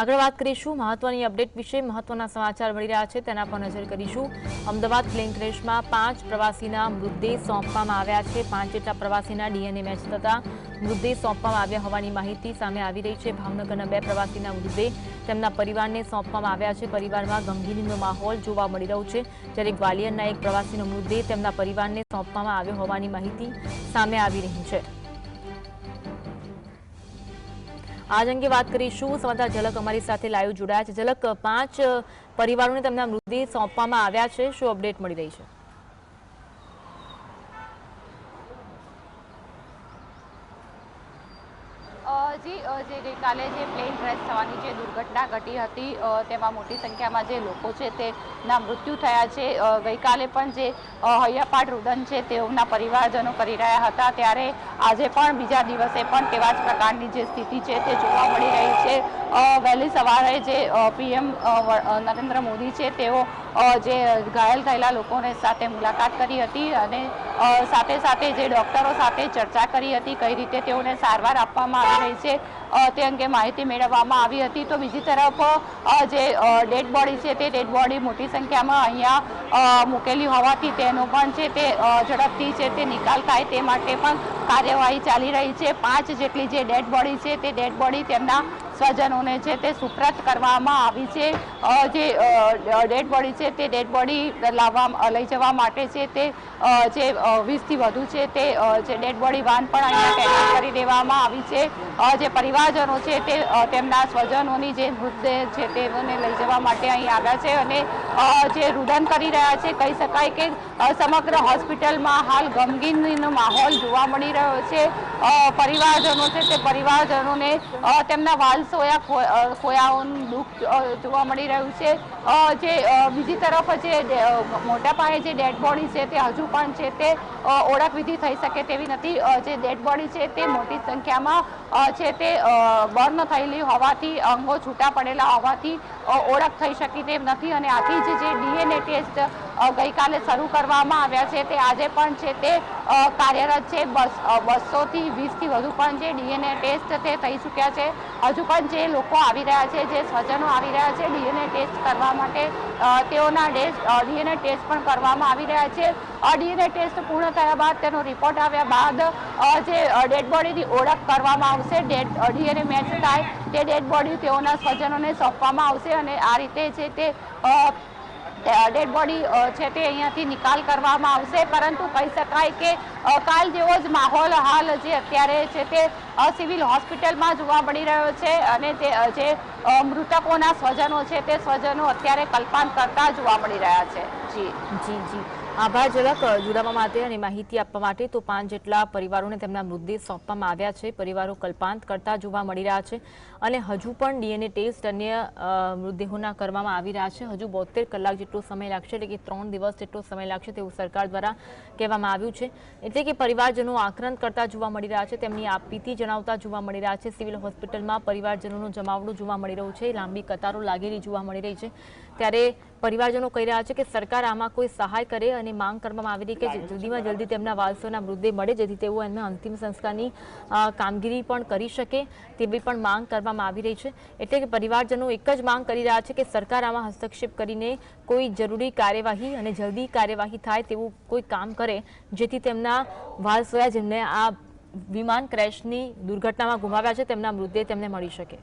આગળ વાત કરીશું મહત્વની અપડેટ વિશે. મહત્વના સમાચાર મળી રહ્યા છે, તેના પર નજર કરીશું. અમદાવાદ પ્લેન ક્રેશમાં પાંચ પ્રવાસીના મૃતદેહ સોંપવામાં આવ્યા છે. પાંચ જેટલા પ્રવાસીના ડીએનએ મેચ થતા મૃતદેહ સોંપવામાં આવ્યા હોવાની માહિતી સામે આવી રહી છે. ભાવનગરના બે પ્રવાસીના મૃતદેહ તેમના પરિવારને સોંપવામાં આવ્યા છે. પરિવારમાં ગમગીનીનો માહોલ જોવા મળી રહ્યો છે. જ્યારે ગ્વાલિયરના એક પ્રવાસીનો મૃતદેહ તેમના પરિવારને સોંપવામાં આવ્યો હોવાની માહિતી સામે આવી રહી છે. આજ અંગે વાત કરીશું. સમાચાર ઝલક અમારી સાથે લાઈવ જોડાયા છે. ઝલક પાંચ પરિવારોને તેમના મૃતદેહ સોંપવામાં આવ્યા છે. શું અપડેટ મળી રહી છે? જી જે ગઈકાલે જે પ્લેન ક્રેશ થવાની જે દુર્ઘટના ઘટી હતી તેમાં મોટી સંખ્યામાં જે લોકો છે તેના મૃત્યુ થયા છે. ગઈકાલે પણ જે હૈયાપાટ રુદન છે તેઓના પરિવારજનો કરી રહ્યા હતા. ત્યારે આજે પણ બીજા દિવસે પણ તેવા જ પ્રકારની જે સ્થિતિ છે તે જોવા મળી રહી છે. વહેલી સવારે જે પીએમ નરેન્દ્ર મોદી છે, તેઓ જે ઘાયલ થયેલા લોકોને સાથે મુલાકાત કરી હતી અને સાથે સાથે જે ડોક્ટરો સાથે ચર્ચા કરી હતી કઈ રીતે તેઓને સારવાર આપવામાં આવી રહી છે તે અંગે માહિતી મેળવવામાં આવી હતી. તો બીજી તરફ જે ડેડ બોડી છે તે ડેડ બોડી મોટી સંખ્યામાં અહીંયા મૂકેલી હોવાથી તેનો પણ છે તે ઝડપથી છે તે નિકાલ થાય તે માટે પણ કાર્યવાહી ચાલી રહી છે. પાંચ જેટલી જે ડેડ બોડી છે તે ડેડ બોડી તેમના સ્વજનોને છે તે સુપ્રત કરવામાં આવી છે. જે ડેડ બોડી છે તે ડેડ બોડી લાવવા લઈ જવા માટે છે તે જે વીસથી વધુ છે તે જે ડેડ બોડી વાન પણ અહીંયા તૈનાત કરી દેવામાં આવી છે. જે પરિવારજનો છે તે તેમના સ્વજનોની જે મૃતદેહ છે તેઓને લઈ જવા માટે અહીં આવ્યા છે અને જે રુદન કરી રહ્યા છે કહી શકાય કે સમગ્ર હોસ્પિટલમાં હાલ ગમગીનનો માહોલ જોવા મળી રહ્યો છે. પરિવારજનો છે તે પરિવારજનોને તેમના વાલસોયા સોયા ખોયાઓનું દુઃખ જોવા મળી રહ્યું છે. જે બીજી તરફ જે મોટા પાયે જે ડેડ બોડી છે તે હજુ પણ છે તે ઓળખવિધિ થઈ શકે તેવી નથી. જે ડેડ બોડી છે તે મોટી સંખ્યામાં છે તે બર્ન થયેલી હોવાથી, અંગો છૂટા પડેલા હોવાથી ઓળખ થઈ શકી તેમ નથી અને આથી જ જે ડીએનએ ટેસ્ટ ગઈકાલે શરૂ કરવામાં આવ્યા છે તે આજે પણ છે તે કાર્યરત છે. બસ બસોથી વીસથી વધુ પણ જે ડીએનએ ટેસ્ટ તે થઈ ચૂક્યા છે. હજુ પણ જે લોકો આવી રહ્યા છે, જે સ્વજનો આવી રહ્યા છે ડીએનએ ટેસ્ટ કરવા માટે તેઓના ડીએનએ ટેસ્ટ પણ કરવામાં આવી રહ્યા છે. ડીએનએ ટેસ્ટ પૂર્ણ થયા બાદ તેનો રિપોર્ટ આવ્યા બાદ જે ડેડ બોડીની ઓળખ કરવામાં આવશે, ડેડ ડીએનએ મેચ થાય તે ડેડ બોડી તેઓના સ્વજનોને સોંપવામાં આવશે અને આ રીતે છે તે ડેડ બોડી છે તે અહીંયાથી નિકાલ કરવામાં આવશે. પરંતુ કહી શકાય કે કાલ જેવો જ માહોલ હાલ જે અત્યારે છે તે સિવિલ હોસ્પિટલમાં જોવા મળી રહ્યો છે અને તે જે મૃતકોના સ્વજનો છે તે સ્વજનો અત્યારે કલ્પાંત કરતા જોવા મળી રહ્યા છે. જી જી જી. આભાર ઝલક જોડાવા માટે અને માહિતી આપવા માટે. તો પાંચ જેટલા પરિવારોને તેમના મૃતદેહ સોંપવામાં આવ્યા છે. પરિવારો કલ્પાંત કરતા જોવા મળી રહ્યા છે અને હજુ પણ ડીએનએ ટેસ્ટ અન્ય મૃતદેહોના કરવામાં આવી રહ્યા છે. હજુ બોતેર કલાક જેટલો સમય લાગશે, એટલે કે ત્રણ દિવસ જેટલો સમય લાગશે તેવું સરકાર દ્વારા કહેવામાં આવ્યું છે. એટલે કે પરિવારજનો આક્રંત કરતા જોવા મળી રહ્યા છે, તેમની આપીતી જણાવતા જોવા મળી રહ્યા છે. સિવિલ હોસ્પિટલમાં પરિવારજનોનું જમાવડું જોવા મળી રહ્યું છે. લાંબી કતારો લાગેલી જોવા મળી રહી છે. ત્યારે પરિવારજનો કહી રહ્યા છે કે સરકાર આમાં કોઈ સહાય કરે અને માંગ કરવામાં આવી રહી કે જલ્દીમાં જલ્દી તેમના વારસોના મૃતદેહ મળે જેથી તેઓ એમને અંતિમ સંસ્કારની કામગીરી પણ કરી શકે તેવી પણ માંગ કરવામાં આવી રહી છે. એટલે કે પરિવારજનો એક જ માંગ કરી રહ્યા છે કે સરકાર આમાં હસ્તક્ષેપ કરીને કોઈ જરૂરી કાર્યવાહી અને જલ્દી કાર્યવાહી થાય તેવું કોઈ કામ કરે જેથી તેમના વારસોયા જેમને આ વિમાન ક્રેશની દુર્ઘટનામાં ગુમાવ્યા છે તેમના મૃતદેહ તેમને મળી શકે.